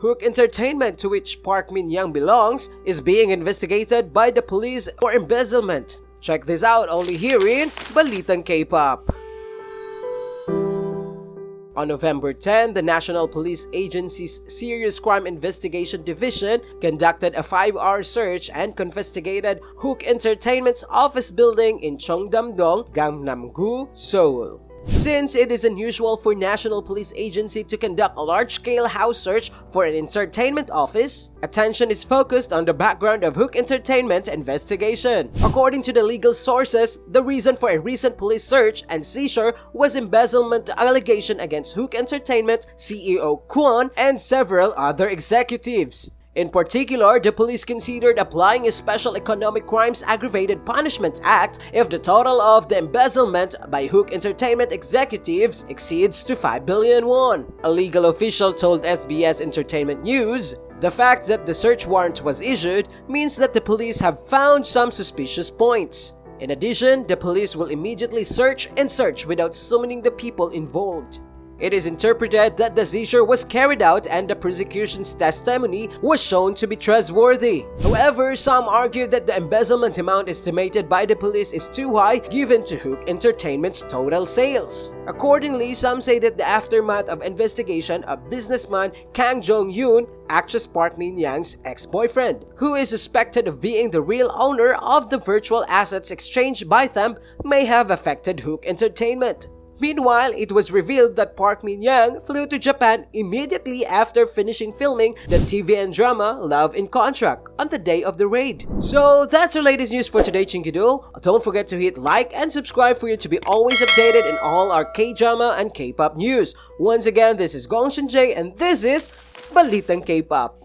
Hook Entertainment, to which Park Min Young belongs, is being investigated by the police for embezzlement. Check this out only here in Balitang K-pop. On November 10, the National Police Agency's Serious Crime Investigation Division conducted a five-hour search and confiscated Hook Entertainment's office building in Cheongdam-dong, Gangnam-gu, Seoul. Since it is unusual for National Police Agency to conduct a large-scale house search for an entertainment office, attention is focused on the background of Hook Entertainment investigation. According to the legal sources, the reason for a recent police search and seizure was embezzlement allegation against Hook Entertainment CEO Kwon and several other executives. In particular, the police considered applying a Special Economic Crimes Aggravated Punishment Act if the total of the embezzlement by Hook Entertainment executives exceeds to 5 billion won. A legal official told SBS Entertainment News, the fact that the search warrant was issued means that the police have found some suspicious points. In addition, the police will immediately search and search without summoning the people involved. It is interpreted that the seizure was carried out and the prosecution's testimony was shown to be trustworthy. However, some argue that the embezzlement amount estimated by the police is too high given to Hook Entertainment's total sales. Accordingly, some say that the aftermath of investigation of businessman Kang Jong-yoon, actress Park Min-young's ex-boyfriend, who is suspected of being the real owner of the virtual assets exchanged by them, may have affected Hook Entertainment. Meanwhile, it was revealed that Park Min-young flew to Japan immediately after finishing filming the TV and drama Love in Contract on the day of the raid. So that's our latest news for today, Chingidul. Don't forget to hit like and subscribe for you to be always updated in all our K-drama and K-pop news. Once again, this is Gong Shin Jae and this is Balitang K-pop.